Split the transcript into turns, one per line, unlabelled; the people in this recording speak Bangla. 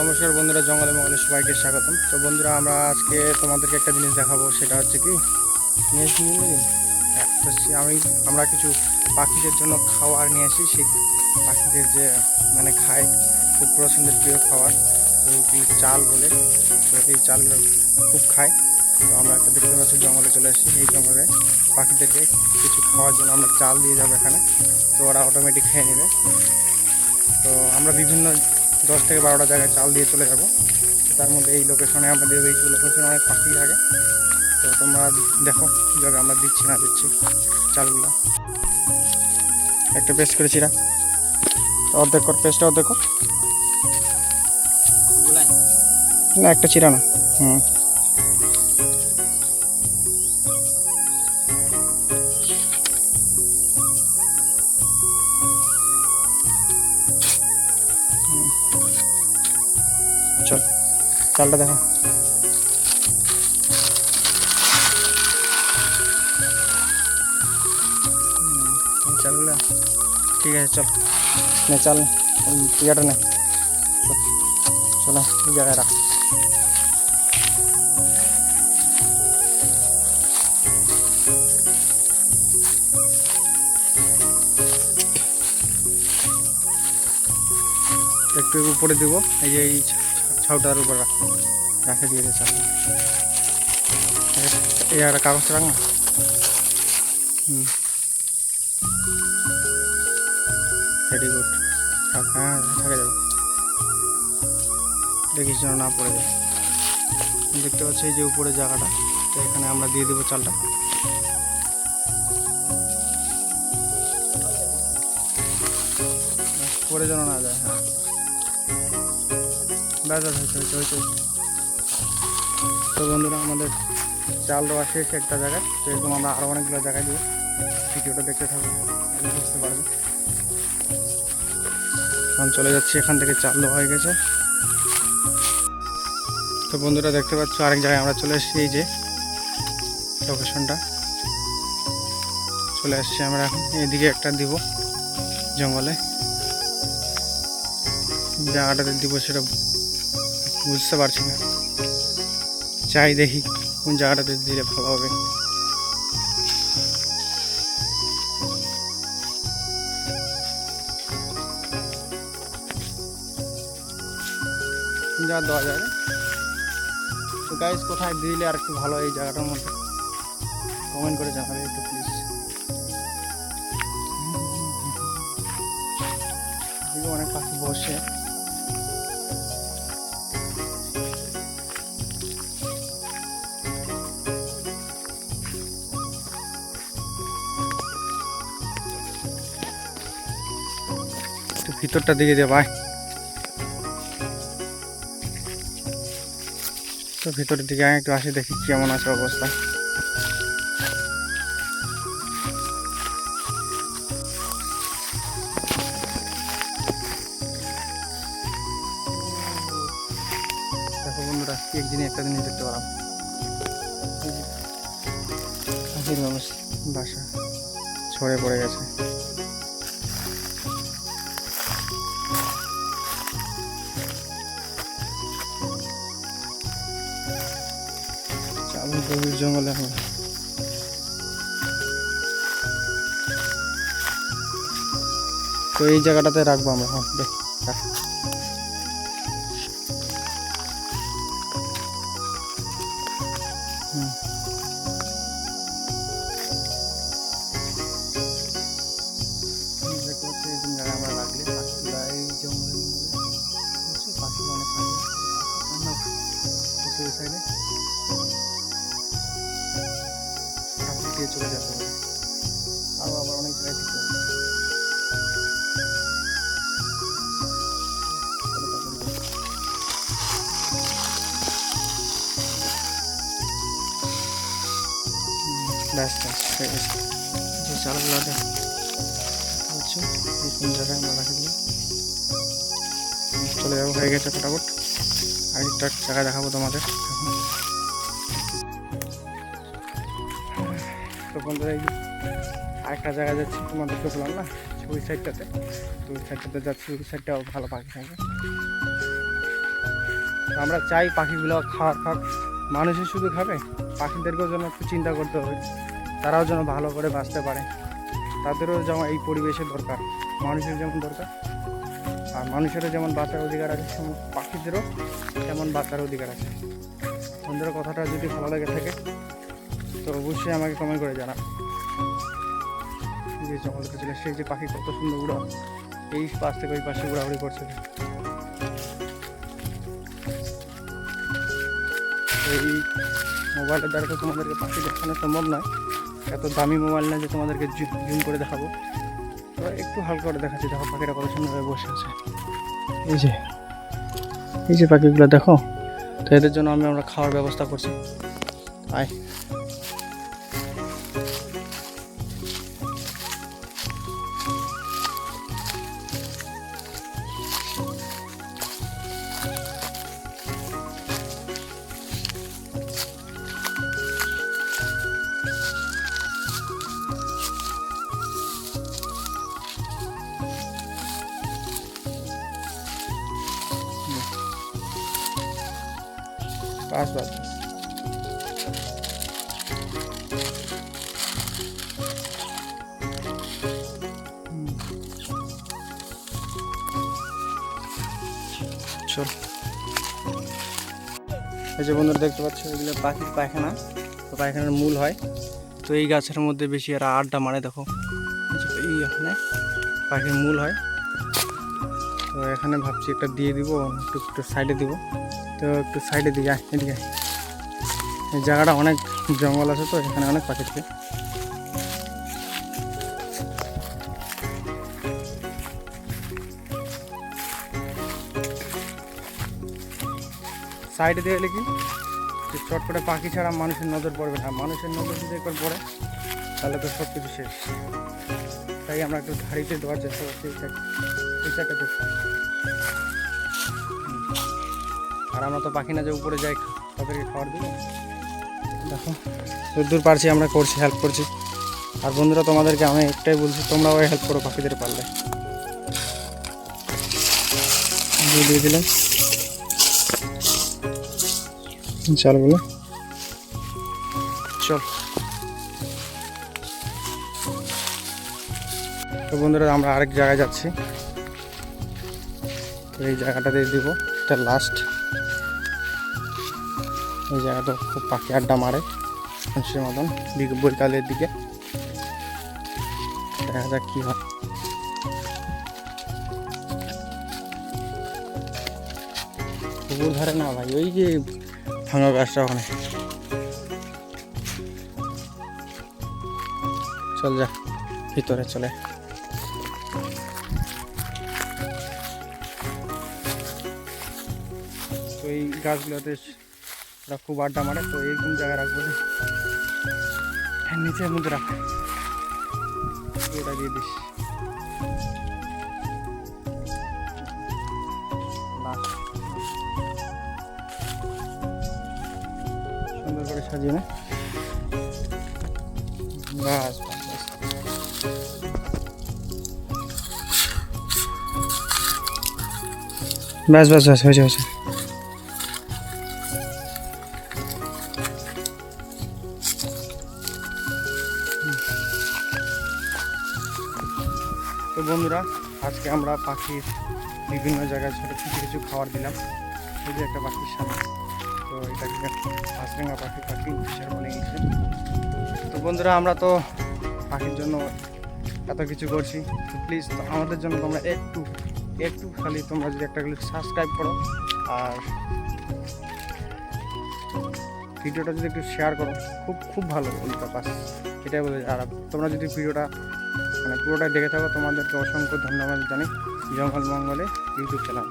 নমস্কার বন্ধুরা জঙ্গলে মঙ্গলে সবাইকে স্বাগতম। তো বন্ধুরা আমরা আজকে তোমাদেরকে একটা জিনিস দেখাবো সেটা হচ্ছে কি? হ্যাঁ, তো আমি আমরা কিছু পাখিদের জন্য খাবার নিয়ে আসি সেই পাখিদের যে মানে খায় খুব পছন্দের প্রিয় খাবার তো চাল বলে তো এই চালগুলো খুব খায়। তো আমরা একটা দেখতে পাচ্ছি জঙ্গলে চলে আসি এই জঙ্গলে পাখিদেরকে কিছু খাওয়ার জন্য আমরা চাল দিয়ে যাব এখানে তো ওরা অটোমেটিক খেয়ে নেবে। তো আমরা বিভিন্ন দশ থেকে বারোটা জায়গায় চাল দিয়ে চলে যাব। তার মধ্যে এই লোকেশনে আমাদের এই লোকেশনে অনেক পাখি থাকে। তো তোমরা দেখো কীভাবে আমরা দিচ্ছি না দিচ্ছি চালগুলো। একটা পেস্ট করেছি না অর্ধেক কর পেস্টটা অর্ধেক কর। না একটা চিরা না। হুম। চল চালটা দেখো হুম, এই চালগুলো ঠিক আছে চল নে চাল ওই পিয়াটা নে চল চলো এই জায়গায় রাখ একটু উপরে দিব এই যে এই ছাউটার উপর রাখ রাখে দিয়ে দে চাল এই একটা কাগজ রাখ না। ভেরি গুড হ্যাঁ থাকে যাবে। দেখিস যেন না পড়ে যায়। দেখতে পাচ্ছি এই যে উপরে জায়গাটা, তো এখানে আমরা দিয়ে দেবো চালটা। পড়ে যেন না যায় হ্যাঁ। ব্যাস হয়েছে হয়েছে হয়েছে। তো বন্ধুরা, আমাদের চাল দেওয়া শেষ একটা জায়গায়। তো এরকম আমরা আরও অনেকগুলো জায়গায় দেবো ভিডিওটা দেখতে থাকব বুঝতে পারবে এখন চলে যাচ্ছি, এখান থেকে চাল দেওয়া হয়ে গেছে। তো বন্ধুরা, দেখতে পাচ্ছ, আরেক জায়গায় আমরা চলে এসেছি, এই যে লোকেশনটা চলে আসছি আমরা এখন, এদিকে একটা দিব জঙ্গলে। জায়গাটাতে দিব সেটা বুঝতে পারছি না। চাই দেখি কোন জায়গাটাতে দিলে ভালো হবে। জায়গা দেওয়া যায় তো গাইজ কোথায় দিলে আর একটু ভালো এই জায়গাটার মধ্যে? কমেন্ট করে জানাবে একটু প্লিজ অনেক পাখি বসে। ভিতরটা দিকে দে ভাই। তো ভিতরের দিকে আমি একটু আসি, দেখি কেমন আছে অবস্থা। একদিনে একটা জিনিস দেখতে যে বাসা ছড়ে পড়ে গেছে। জঙ্গলে এখন তো এই জায়গাটাতে রাখব আমরা। হ্যাঁ দেখ ব্যাস ব্যাস হয়ে গেছে যে চালগুলো জায়গায় আমরা চলে যাব, হয়ে গেছে ফটাফট। আরেকটা জায়গা দেখাবো তোমাদের। তো বন্ধুরা, এই আরেকটা জায়গায় যাচ্ছি তোমাদেরকে বললাম না, ওই সাইডটাতে তো ওই সাইডটাতে যাচ্ছি, ওই সাইডটাও ভালো পাখি থাকে। আমরা চাই পাখিগুলো খাওয়ার, খাক। মানুষই শুধু খাবে? পাখিদেরকেও যেন একটু চিন্তা করতে হবে। তারাও যেন ভালো করে বাঁচতে পারে। তাদেরও যেমন এই পরিবেশের দরকার। মানুষের যেমন দরকার, আর মানুষেরও যেমন বাঁচার অধিকার আছে, তেমন পাখিদেরও তেমন বাঁচার অধিকার আছে। বন্ধুরা, কথাটা যদি ভালো লাগে থাকে, তো অবশ্যই আমাকে কমেন্ট করে জানা যে জঙ্গল সেই যে পাখি কত সুন্দর উড়া এই পাশ থেকে ওই পাশে উড়াউড়ি করছে। এই মোবাইলের দ্বারা তো তোমাদেরকে পাখি দেখানো সম্ভব নয়। এত দামি মোবাইল না যে তোমাদেরকে জুম করে দেখাবো। তো একটু হালকা করে দেখাচ্ছি, দেখো পাখিটা কত সুন্দরভাবে বসে আছে। এই যে এই যে পাখিগুলো দেখো, তো এদের জন্য আমি আমরা খাওয়ার ব্যবস্থা করছি। আয়। বাস। চল। এই যে বন্ধুরা দেখতে পাচ্ছ, এগুলো পাখির পায়খানা। তো পায়খানার মূল হয়। তো এই গাছের মধ্যে বেশি এরা আড্ডা মারে, দেখো। এই এখানে পাখির মূল হয়। তো এখানে ভাবছি একটা দিয়ে দিব, একটু একটু সাইডে দিব। তো একটু সাইডে দিয়ে আয় এদিকে এই জায়গাটা অনেক জঙ্গল আছে তো, এখানে অনেক পাখি থাকে। সাইডে দিয়ে এলে কি? যে চট করে পাখি ছাড়া মানুষের নজর পড়বে না। মানুষের নজর যদি একবার পড়ে, তাহলে তো সব কিছু শেষ। তাই আমরা একটু ধাড়িতে দেওয়ার চেষ্টা করছি, এই সাইডটা দেখছি। আর আমরা তো পাখি না যে উপরে যাই তাদেরকে খাবার দিব দেখো, দূর পারছি, আমরা করছি হেল্প করছি। আর বন্ধুরা, তোমাদেরকে আমি একটাই বলছি, তোমরাও হেল্প করো পাখিদের পারলে দিয়ে দিলাম। চল বলে। চল। তো বন্ধুরা, আমরা আরেক জায়গায় যাচ্ছি। তো এই জায়গাটা দিয়ে দিব, এটা লাস্ট এই জায়গাটা খুব পাখি আড্ডা মারে মানুষের মতন বিক- বৈকালের দিকে। দেখা যাক কি হয়। ধারে না ভাই, ওই যে ভাঙা গাছটা ওখানে। চল যা, ভিতরে চলে। এই গাছগুলোতে ওরা খুব আড্ডা মারে তো এই জায়গায় রাখব রে? হ্যাঁ, নিচের মধ্যে রাখ। ওটা দিয়ে দিস। সুন্দর করে সাজিয়ে না। বাস ব্যাস ব্যাস ব্যাস হয়েছে হয়েছে। তো বন্ধুরা, আজকে আমরা পাখির বিভিন্ন জায়গায় ছোটো কিছু কিছু খাবার দিলাম। এই যে একটা পাখির সামনে। তো এটাকে হাঁসরেঙ্গা পাখি? পাখি ফিশার বলে ইংলিশে তো বন্ধুরা, আমরা তো পাখির জন্য এত কিছু করছি। তো প্লিজ আমাদের জন্য তোমরা একটু একটু খালি তোমরা যদি একটা সাবস্ক্রাইব করো। আর ভিডিওটা যদি একটু শেয়ার করো, খুব খুব ভালো বলতে বাস। এটাই বলে, আর তোমরা যদি ভিডিওটা মানে পুরোটা দেখে থাকো তোমাদেরকে অসংখ্য ধন্যবাদ জানি জঙ্গল মঙ্গলে ইউটিউব চ্যানেল।